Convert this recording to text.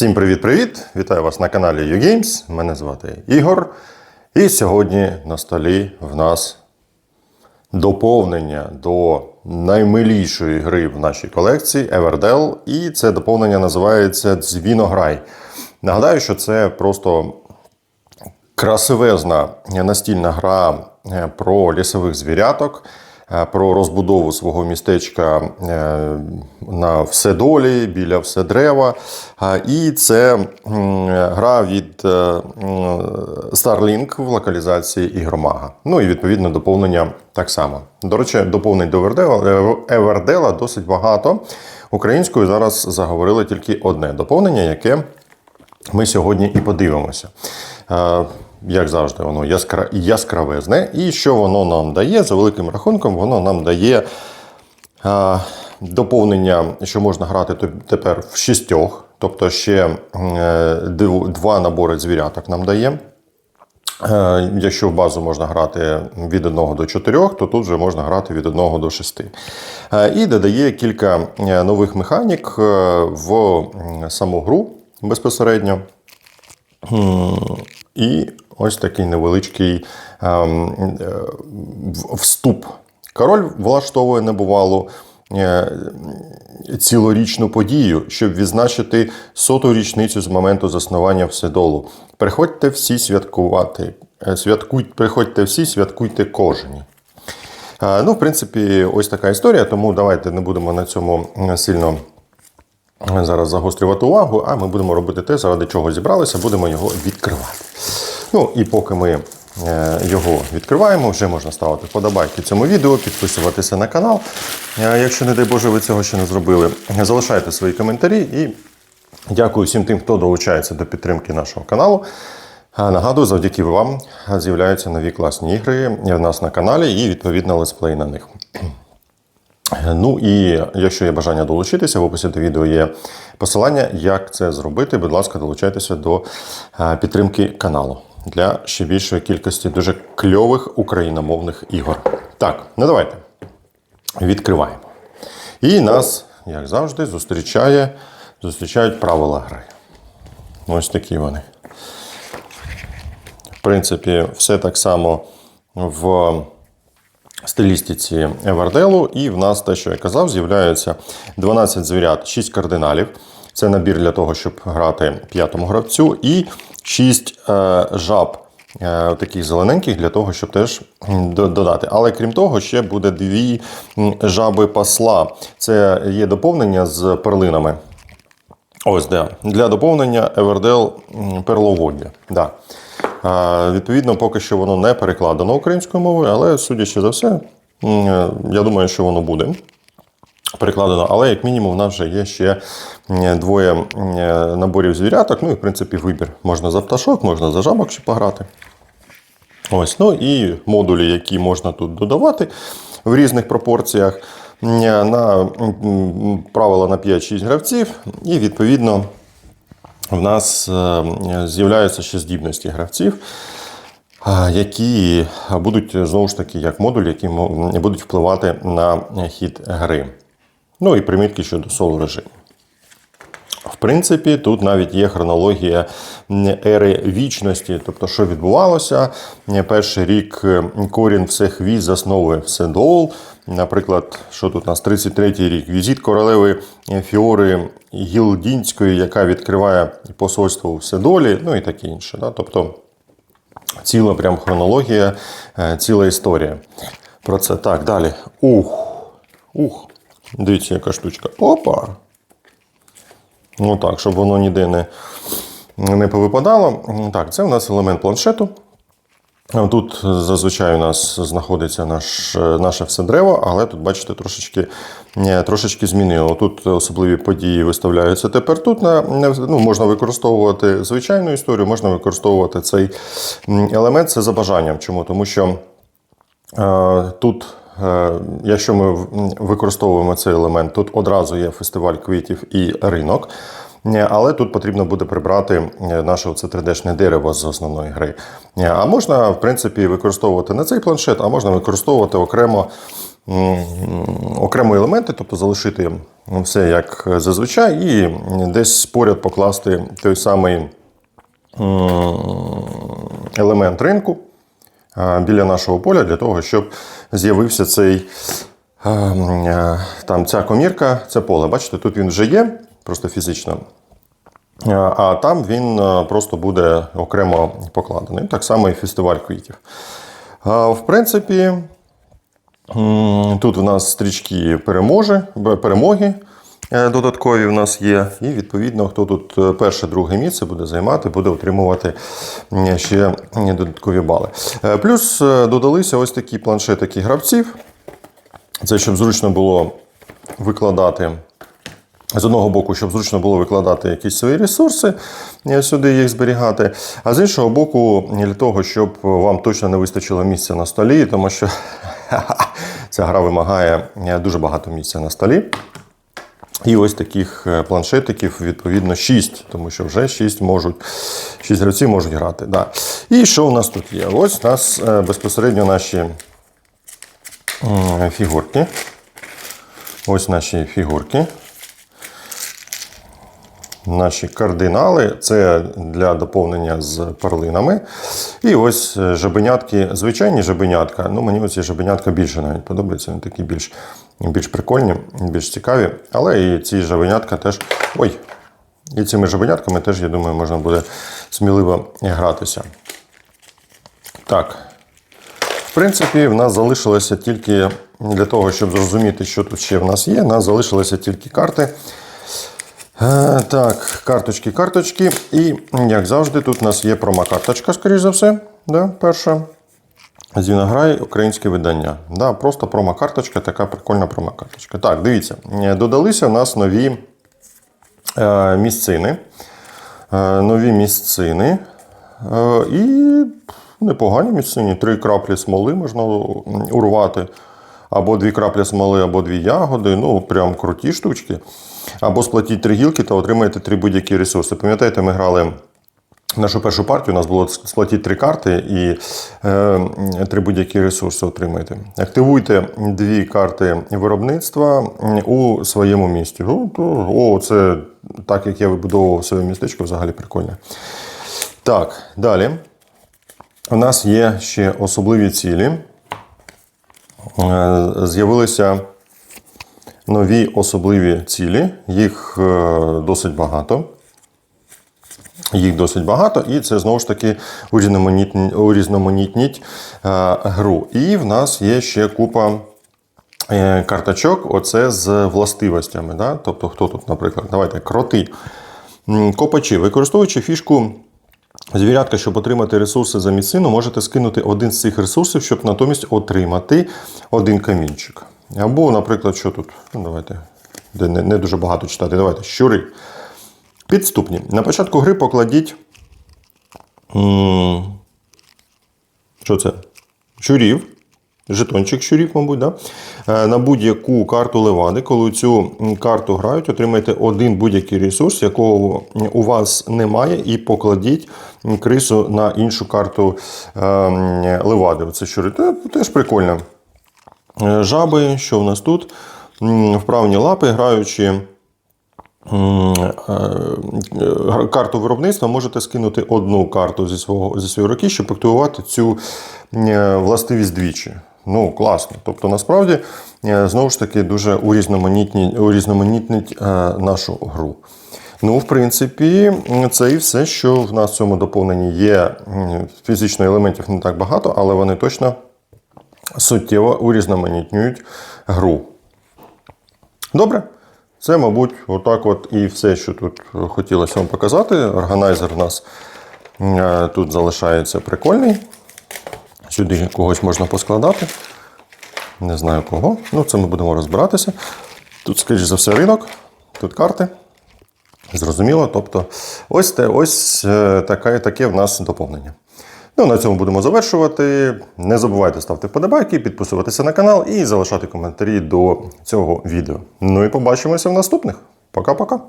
Всім привіт-привіт! Вітаю вас на каналі YouGames. Мене звати Ігор. І сьогодні на столі в нас доповнення до наймилішої гри в нашій колекції Everdell. І це доповнення називається Дзвінограй. Нагадаю, що це просто красивезна настільна гра е, про лісових звіряток, про розбудову свого містечка е, на Вседолі, біля Вседрева. Е, І це гра від е, Starlink в локалізації ігромага. Ну і відповідно доповнення так само. До речі, доповнень до Everdell досить багато. Українською зараз заговорили тільки одне доповнення, яке ми сьогодні і подивимося. Як завжди, воно яскра... яскравезне. І що воно нам дає? За великим рахунком, воно нам дає е, доповнення, що можна грати тепер в шістьох, тобто ще е, два набори звіряток нам дає. Е, Якщо в базу можна грати від 1 до 4, то тут вже можна грати від 1 до 6. Е, І додає кілька е, нових механік е, в саму гру безпосередньо. І ось такий невеличкий ем, вступ. Король влаштовує небувалу е, цілорічну подію, щоб відзначити соту річницю з моменту заснування Вседолу. Приходьте всі святкувати. Е, Святкуй, приходьте всі, святкуйте кожні. Е, Ну, в принципі, ось така історія, тому давайте не будемо на цьому сильно зараз загострювати увагу, а ми будемо робити те, заради чого зібралися, будемо його відкривати. Ну і поки ми е, його відкриваємо, вже можна ставити вподобайки цьому відео, підписуватися на канал. Е, Якщо, не дай Боже, ви цього ще не зробили, залишайте свої коментарі і дякую всім тим, хто долучається до підтримки нашого каналу. Е, Нагадую, завдяки вам з'являються нові класні ігри в нас на каналі і відповідно летсплей на них. Ну і якщо є бажання долучитися, в описі до відео є посилання, як це зробити. Будь ласка, долучайтеся до підтримки каналу для ще більшої кількості дуже кльових україномовних ігор. Так, ну давайте відкриваємо. І нас, як завжди, зустрічає, зустрічають правила гри. Ось такі вони. В принципі, все так само в стилістиці Еверделу. І в нас те, що я казав, з'являється 12 звірят, 6 кардиналів. Це набір для того, щоб грати п'ятому гравцю, і 6 е, жаб. е, Таких зелененьких для того, щоб теж додати. Але крім того, ще буде дві жаби посла. Це є доповнення з перлинами. Ось де. Для доповнення Everdell перловоддя. Да. Відповідно, поки що воно не перекладено українською мовою, але судячи за все, е, я думаю, що воно буде перекладено. Але як мінімум, в нас вже є ще двоє наборів звіряток. Ну і в принципі вибір. Можна за пташок, можна за жабок ще пограти. Ось, ну і модулі, які можна тут додавати в різних пропорціях. На правила на 5-6 гравців, і відповідно в нас е, з'являються ще здібності гравців, які будуть знову ж таки як модулі, які будуть впливати на хід гри. Ну і примітки щодо соло режиму. В принципі, тут навіть є хронологія ери вічності, тобто, що відбувалося. Перший рік е, корінь всех віз засновує Вседол. Наприклад, що тут у нас 33-й рік. Візит королеви Фіори Гілдінської, яка відкриває посольство у Вседолі, ну і таке інше. Да? Тобто ціла прям хронологія, е, ціла історія. Про це так, далі. Ух. Ух. Дивіться, яка штучка. Опа! Ну так, щоб воно ніде не, не повипадало. Так, це у нас елемент планшету. Тут зазвичай у нас знаходиться наш, наше все древо, але тут, бачите, трошечки, е, трошечки змінило. Тут особливі події виставляються тепер тут. На, ну, можна використовувати звичайну історію, можна використовувати цей елемент. Це за бажанням. Чому? Тому що Е, Тут, якщо ми використовуємо цей елемент, тут одразу є фестиваль квітів і ринок. Е, Але тут потрібно буде прибрати е, наше оце 3D-шне дерево з основної гри. Е, А можна, в принципі, використовувати не цей планшет, а можна використовувати окремо окремо елементи, тобто залишити все як зазвичай, і десь поряд покласти той самий елемент ринку біля нашого поля для того, щоб з'явився цей м, а, там ця комірка, це поле. Бачите, тут він вже є, просто фізично. А, там він просто буде окремо покладений. Так само і фестиваль квітів. В принципі, тут в нас стрічки перемоги е, додаткові в нас є. І відповідно, хто тут е, перше, друге місце буде займати, буде отримувати ще додаткові бали. Е, Плюс е, додалися ось такі планшетики гравців. Це щоб зручно було викладати. З одного боку, щоб зручно було викладати якісь свої ресурси, е, сюди їх зберігати. А з іншого боку, для того, щоб вам точно не вистачило місця на столі, тому що ця гра вимагає е, дуже багато місця на столі. І ось таких е, планшетиків, відповідно, 6, тому що вже 6 можуть, 6 гравців можуть грати. Да. І що у нас тут є? Ось у нас е, безпосередньо наші фігурки. Ось наші фігурки. Наші кардинали це для доповнення з перлинами. І ось е, жабенятки, звичайні жабенятка. Ну, мені оці жабенятка більше навіть подобаються. Вони такі більш, більш прикольні, більш цікаві. Але і ці жабенятка теж. Ой! І цими жабенятками теж, я думаю, можна буде сміливо гратися. Так. В принципі, в нас залишилося тільки для того, щоб зрозуміти, що тут ще в нас є, в нас залишилися тільки карти. Е, Так, карточки, карточки. І, як завжди, тут у нас є промокарточка, скоріш за все. Да, перша. Зінограй українське видання. Да, просто промокарточка, така прикольна промокарточка. Так, дивіться, е, додалися в нас нові е, місцини. Е, нові місцини. Е, і непогані місцині. Три краплі смоли можна урвати. Або дві краплі смоли, або дві ягоди. Ну, прям круті штучки. Або сплатіть три гілки та отримаєте три будь-які ресурси. Пам'ятаєте, ми грали нашу першу партію, у нас було сплатіть три карти і е, три будь-які ресурси отримаєте. Активуйте дві карти виробництва у своєму місті. Ну, то, о, це так, як я вибудовував своє містечко, взагалі прикольно. Так, далі. У нас є ще особливі цілі. Е, З'явилися нові особливі цілі. Їх е, досить багато. Їх досить багато, і це знову ж таки урізноманітніть, е, гру. І в нас є ще купа е, карточок, оце з властивостями. Да? Тобто, хто тут, наприклад, давайте кроти. Копачі, використовуючи фішку звірятка, щоб отримати ресурси за місцину, можете скинути один з цих ресурсів, щоб натомість отримати один камінчик. Або, наприклад, що тут? Ну, давайте, де не дуже багато читати. Давайте, щури. Підступні. На початку гри покладіть. Що це? Щурів. Жетончик щурів, мабуть, да? Е, на будь-яку карту левади. Коли цю карту грають, отримайте один будь-який ресурс, якого у вас немає, і покладіть крису на іншу карту е, левади. Це щури. Те- Теж прикольно. Е, Жаби, що в нас тут? Вправні лапи, граючи. Е, е, Карту виробництва можете скинути одну карту зі свого зі своєї руки, щоб активувати цю е, властивість двічі. Ну, класно. Тобто, насправді, знову ж таки, дуже урізноманітнить нашу гру. Ну, в принципі, це і все, що в нас в цьому доповненні є. Фізично елементів не так багато, але вони точно суттєво урізноманітнюють гру. Добре. Це, мабуть, отак от і все, що тут хотілося вам показати. Органайзер у нас е, тут залишається прикольний. Сюди когось можна поскладати. Не знаю кого. Ну, це ми будемо розбиратися. Тут, скоріш за все, ринок, тут карти. Зрозуміло. Тобто, ось те, ось е, таке, таке в нас доповнення. Ну, на цьому будемо завершувати. Не забувайте ставити вподобайки, підписуватися на канал і залишати коментарі до цього відео. Ну і побачимося в наступних. Пока-пока.